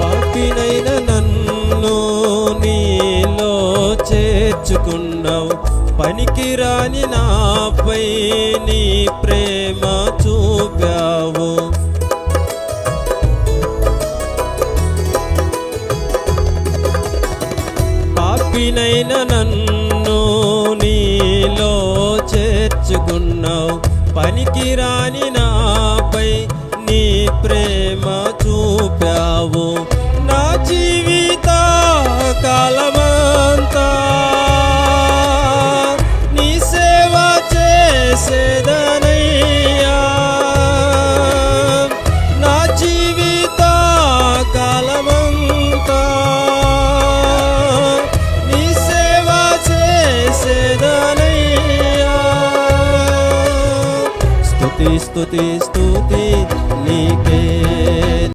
పాపినైన నన్ను నీలో చేర్చుకున్నావు. పనికిరాని నాపై నీ ప్రేమ చూపావు. పాపినైన నన్ను నీలో చేర్చుకున్నావు. పనికిరాని నాపై జీవిత కాలమంతా నీ సేవ చేసేదనయ్యా. నా జీవిత కాలమంతా నీ సేవ చేసేదనయ్యా. స్తుతి స్తుతి స్తుతి నీకే